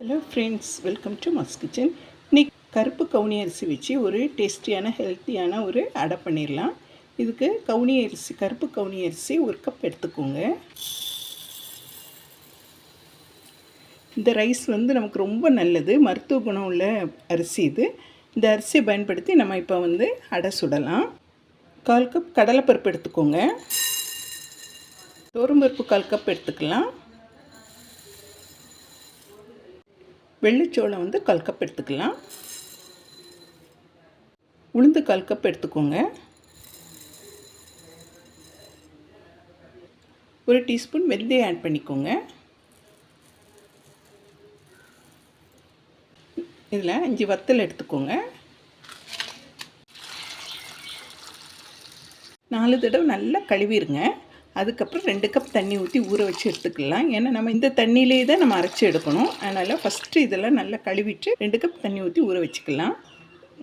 Hello friends welcome to mass kitchen இன்னைக்கு கருப்பு கவுனி அரிசி வச்சு ஒரு டேஸ்டியான ஹெல்த்தியான ஒரு அடை பண்ணிடலாம் இதுக்கு கவுனி அரிசி கருப்பு கவுனி அரிசி ஒரு கப் எடுத்துக்கோங்க. இந்த ரைஸ் வந்து நமக்கு ரொம்ப நல்லது. மருத்துவ குணம் உள்ள அரிசி இது. இந்த அரிசியை பயன்படுத்தி நம்ம இப்போ வந்து அடை சுடலாம். கால் கப் கடலைப்பருப்பு எடுத்துக்கோங்க. தோரம்பருப்பு கால் கப் எடுத்துக்கலாம். வெள்ளைச்சோளம் வந்து கல்கப் எடுத்துக்கலாம். உளுந்து கல்கப் எடுத்துக்கோங்க. ஒரு டீஸ்பூன் வெந்தயம் ஆட் பண்ணிக்கோங்க. இதில் அஞ்சு வத்தல் எடுத்துக்கோங்க. நாலு தடவை நல்லா கழுவிடுங்க அதுக்கப்புறம் ரெண்டு கப் தண்ணி ஊற்றி ஊற வச்சு எடுத்துக்கலாம். ஏன்னா நம்ம இந்த தண்ணியிலே தான் நம்ம அரைச்சி எடுக்கணும். அதனால் ஃபஸ்ட்டு இதெல்லாம் நல்லா கழுவிட்டு ரெண்டு கப் தண்ணி ஊற்றி ஊற வச்சுக்கலாம்.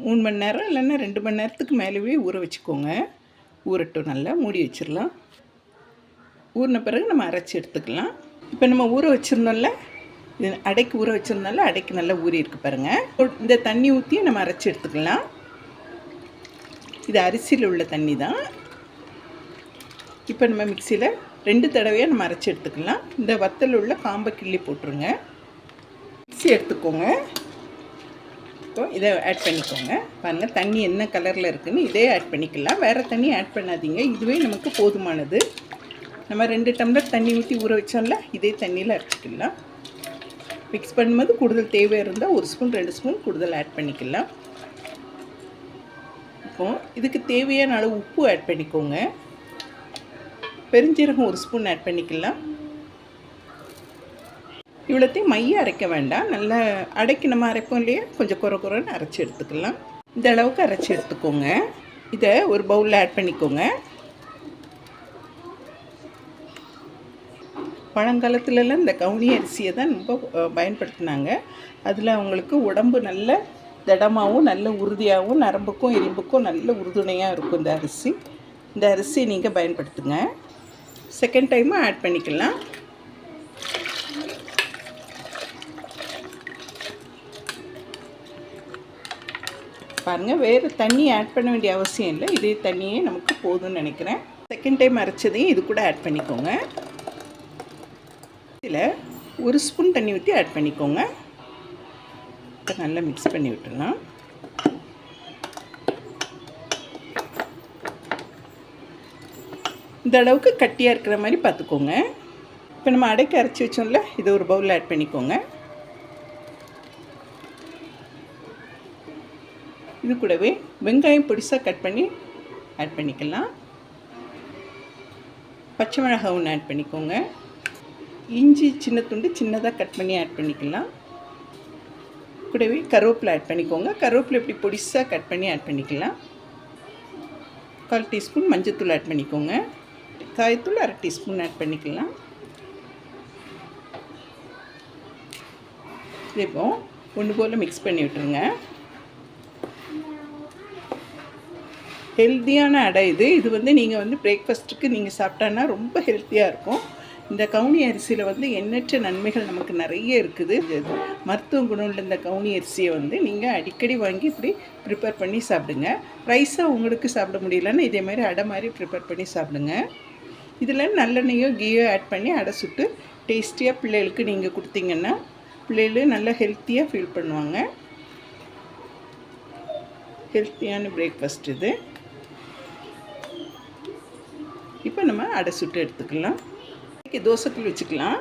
மூணு மணி நேரம் இல்லைன்னா ரெண்டு மணி நேரத்துக்கு மேலேயே ஊற வச்சுக்கோங்க. ஊறட்டும் நல்லா மூடி வச்சிடலாம். ஊறின பிறகு நம்ம அரைச்சி எடுத்துக்கலாம். இப்போ நம்ம ஊற வச்சுருந்தோம்ல இது அடைக்கு ஊற வச்சுருந்தால அடைக்கு நல்லா ஊறி இருக்கு பாருங்கள் இந்த தண்ணி ஊற்றியும் நம்ம அரைச்சி எடுத்துக்கலாம். இது அரிசியில் உள்ள தண்ணி தான். இப்போ நம்ம மிக்சியில் ரெண்டு தடவையாக நம்ம அரைச்சி எடுத்துக்கலாம். இந்த வத்தல் உள்ள காம்பை கிள்ளி போட்டுருங்க. மிக்சி எடுத்துக்கோங்க. இப்போ இதை ஆட் பண்ணிக்கோங்க. பாருங்கள் தண்ணி என்ன கலரில் இருக்குதுன்னு இதே ஆட் பண்ணிக்கலாம். வேறு தண்ணி ஆட் பண்ணாதீங்க. இதுவே நமக்கு போதுமானது. நம்ம ரெண்டு டம்ளர் தண்ணி ஊற்றி ஊற வச்சோம்ல இதே தண்ணியில் அரைச்சிக்கலாம். மிக்ஸ் பண்ணும்போது கூடுதல் தேவை இருந்தால் ஒரு ஸ்பூன் ரெண்டு ஸ்பூன் கூடுதல் ஆட் பண்ணிக்கலாம். இப்போது இதுக்கு தேவையான அளவு உப்பு ஆட் பண்ணிக்கோங்க. பெருஞ்சீரகம் ஒரு ஸ்பூன் ஆட் பண்ணிக்கலாம். இவ்வளோத்தையும் மைய அரைக்க வேண்டாம். நல்லா அடைக்கி நம்ம அரைப்போம் இல்லையா? கொஞ்சம் குறை குறைன்னு அரைச்சி எடுத்துக்கலாம். இந்த அளவுக்கு அரைச்சி எடுத்துக்கோங்க. இதை ஒரு பவுலில் ஆட் பண்ணிக்கோங்க. பழங்காலத்துலலாம் இந்த கவுனி அரிசியை தான் ரொம்ப பயன்படுத்தினாங்க. அதில் அவங்களுக்கு உடம்பு நல்ல திடமாகவும் நல்ல உறுதியாகவும் நரம்புக்கும் எலும்புக்கும் நல்ல உறுதுணையாக இருக்கும் இந்த அரிசி. இந்த அரிசியை நீங்கள் பயன்படுத்துங்க. செகண்ட் டைமும் ஆட் பண்ணிக்கலாம். பாருங்கள் வேறு தண்ணி ஆட் பண்ண வேண்டிய அவசியம் இல்லை. இதே தண்ணியே நமக்கு போதும்னு நினைக்கிறேன். செகண்ட் டைம் அரைச்சதையும் இது கூட ஆட் பண்ணிக்கோங்க. இதில் ஒரு ஸ்பூன் தண்ணி ஊற்றி ஆட் பண்ணிக்கோங்க. இப்போ நல்லா மிக்ஸ் பண்ணி விட்டுடலாம். இந்த அளவுக்கு கட்டியாக இருக்கிற மாதிரி பார்த்துக்கோங்க. இப்போ நம்ம அடைக்க அரைச்சி வச்சோம்ல இதை ஒரு பவுலில் ஆட் பண்ணிக்கோங்க. இது கூடவே வெங்காயம் பொடிசாக கட் பண்ணி ஆட் பண்ணிக்கலாம். பச்சை மிளகாய் ஒன்று ஆட் பண்ணிக்கோங்க. இஞ்சி சின்ன துண்டு சின்னதாக கட் பண்ணி ஆட் பண்ணிக்கலாம். கூடவே கருவேப்பிலை ஆட் பண்ணிக்கோங்க. கருவேப்பிலை இப்படி பொடிசாக கட் பண்ணி ஆட் பண்ணிக்கலாம். கால் டீஸ்பூன் மஞ்சத்தூள் ஆட் பண்ணிக்கோங்க. வெங்காயத்தூள் அரை டீஸ்பூன் ஆட் பண்ணிக்கலாம். இப்போ ஒன்று போல் மிக்ஸ் பண்ணி விட்டுருங்க. ஹெல்த்தியான அடை இது. இது வந்து நீங்கள் வந்து பிரேக்ஃபாஸ்ட்டுக்கு நீங்கள் சாப்பிட்டான்னா ரொம்ப ஹெல்த்தியாக இருக்கும். இந்த கவுனி அரிசியில் வந்து எண்ணற்ற நன்மைகள் நமக்கு நிறைய இருக்குது. மருத்துவ குணம் உள்ள இந்த கவுனி அரிசியை வந்து நீங்கள் அடிக்கடி வாங்கி இப்படி ப்ரிப்பேர் பண்ணி சாப்பிடுங்க. ரைஸாக உங்களுக்கு சாப்பிட முடியலன்னா இதே மாதிரி அடை மாதிரி ப்ரிப்பேர் பண்ணி சாப்பிடுங்க. இதில் நல்லெண்ணெயோ கீயோ ஆட் பண்ணி அடை சுட்டு டேஸ்டியாக பிள்ளைகளுக்கு நீங்கள் கொடுத்தீங்கன்னா பிள்ளைகள் நல்லா ஹெல்த்தியாக ஃபீல் பண்ணுவாங்க. ஹெல்த்தியான பிரேக்ஃபாஸ்ட் இது. இப்போ நம்ம அடை சுட்டு எடுத்துக்கலாம். தோசைக்குள் வச்சுக்கலாம்.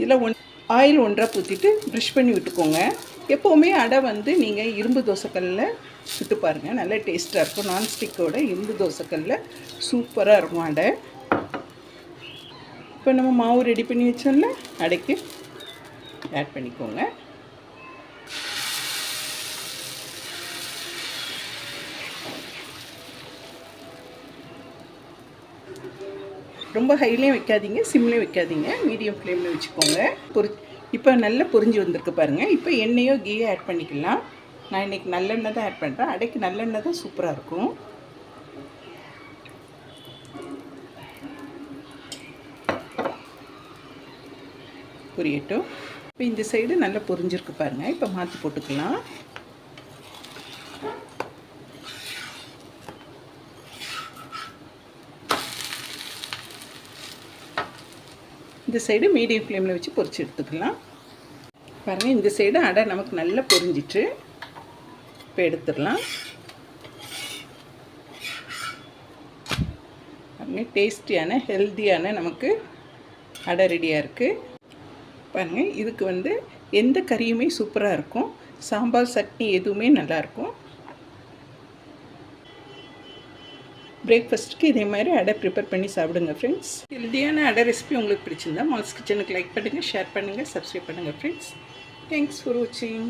இதில் ஒன் ஆயில் ஒன்றாக ஊற்றிட்டு ப்ரஷ் பண்ணி விட்டுக்கோங்க. எப்போவுமே அடை வந்து நீங்கள் இரும்பு தோசைக்கல்லில் சுட்டு பாருங்கள் நல்லா டேஸ்ட்டாக இருக்கும். நான்ஸ்டிக்கோட இரும்பு தோசைக்கல்லில் சூப்பராக இருக்கும் அடை. இப்போ நம்ம மாவு ரெடி பண்ணி வச்சோம்ல அடைக்கு ஆட் பண்ணிக்கோங்க. ரொம்ப ஹைலேயும் வைக்காதீங்க சிம்லேயும் வைக்காதீங்க மீடியம் ஃப்ளேமில் வச்சுக்கோங்க. பொரி இப்போ நல்லா பொரிஞ்சு வந்திருக்கு பாருங்கள் இப்போ எண்ணெயோ கீயோ ஆட் பண்ணிக்கலாம். நான் இன்றைக்கி நல்லெண்ணெய் தான் ஆட் பண்ணுறேன் அடைக்கு நல்லெண்ணெய் தான் சூப்பராக இருக்கும். பொரியட்டும். இப்போ இந்த சைடு நல்லா பொரிஞ்சிருக்கு பாருங்கள் இப்போ மாற்றி போட்டுக்கலாம். இந்த சைடு மீடியம் ஃப்ளேமில் வச்சு பொரிச்சு எடுத்துக்கலாம். பாருங்கள் இந்த சைடு அடை நமக்கு நல்லா பொரிஞ்சிட்டு இப்போ எடுத்துடலாம். பாருங்கள் டேஸ்டியான ஹெல்த்தியான நமக்கு அடை ரெடியாக இருக்குது பாருங்கள் இதுக்கு வந்து எந்த கறியுமே சூப்பராக இருக்கும். சாம்பார் சட்னி எதுவுமே நல்லாயிருக்கும் பிரேக்ஃபாஸ்ட்டுக்கு இதே மாதிரி அடை ப்ரிப்பேர் பண்ணி சாப்பிடுங்க ஃப்ரெண்ட்ஸ் ஹெல்த்தியான அடை ரெசிபி உங்களுக்கு பிடிச்சிருந்தா மால்ஸ் கிச்சனுக்கு லைக் பண்ணுங்கள் ஷேர் பண்ணுங்கள் சப்ஸ்கிரைப் பண்ணுங்கள் ஃப்ரெண்ட்ஸ் தேங்க்ஸ் ஃபார் வாட்சிங்